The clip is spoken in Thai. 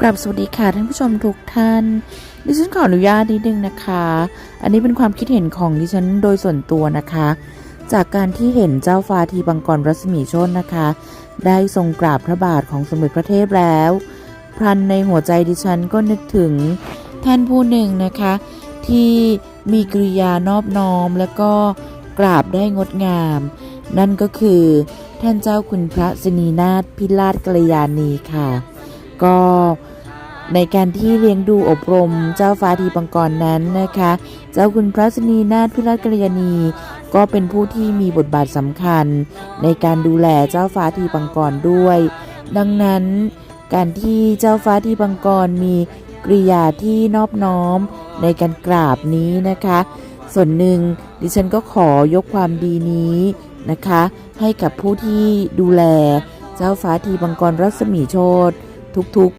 กราบสวัสดีค่ะท่านผู้ชมทุกท่าน ดิฉันขออนุญาตนิดนึงนะคะ อันนี้เป็นความคิดเห็นของดิฉันโดยส่วนตัวนะคะ จากการที่เห็นเจ้าฟ้าทีบังกรรัศมีชนนะคะ ได้ทรงกราบพระบาทของสมเด็จพระเทพแล้วพรันในหัวใจดิฉันก็นึกถึงท่านผู้หนึ่งนะคะ ที่มีกริยานอบน้อมแล้วก็กราบได้งดงาม นั่นก็คือท่านเจ้าคุณพระสินีนาถพิราชกัลยาณีค่ะ ก็ในการที่เลี้ยงดูอบรมเจ้าฟ้าทีปังกรนั้นนะคะ เจ้าคุณพระสนีนาถพิราชกัลยาณีก็เป็นผู้ที่มีบทบาทสำคัญ ในการดูแลเจ้าฟ้าทีปังกรด้วย ดังนั้น การที่เจ้าฟ้าทีปังกรมีกริยาที่นอบน้อมในการกราบนี้นะคะ ส่วนหนึ่งดิฉันก็ขอยกความดีนี้นะคะ ให้กับผู้ที่ดูแลเจ้าฟ้าทีปังกรรัศมีโชต ทุกๆ